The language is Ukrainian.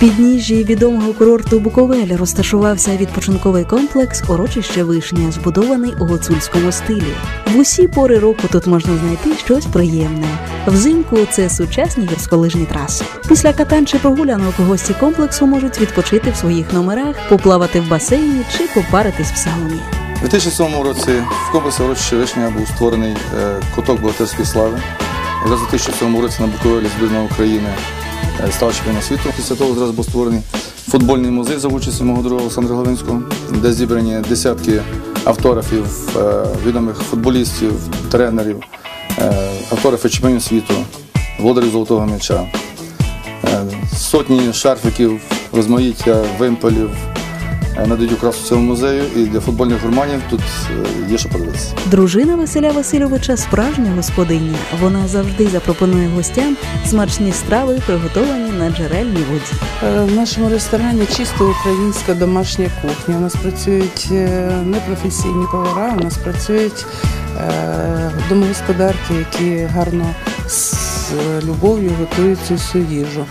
підніжжі відомого курорту Буковель розташувався відпочинковий комплекс Урочище Вишня, збудований у гуцульському стилі. В усі пори року тут можна знайти щось приємне. Взимку це сучасні гірськолижні траси. Після катань чи прогулянок гості комплексу можуть відпочити в своїх номерах, поплавати в басейні чи попаритись в сауні. У 2007 році в комплексі урочище Вишня був створений е, куток богатирської слави. У 2007 році на Буковелі збірна України е, стала чемпіоном світу. Після того зразу був створений футбольний музей за участю мого друга Олександра Головинського, де зібрані десятки автографів е, відомих футболістів, тренерів, автографів автографи чемпіонів світу, володарів золотого м'яча, е, сотні шарфіків, розмаїття, вимпелів. Е, Надають окрасу цьому музею і для футбольних гурманів тут е, є що подивитися. Дружина Василя Васильовича справжня господиня. Вона завжди запропонує гостям смачні страви, приготовані на джерельній воді. Е, В нашому ресторані чисто українська домашня кухня. У нас працюють непрофесійні повара, у нас працюють домогосподарки, які гарно з любов'ю готують цю всю їжу.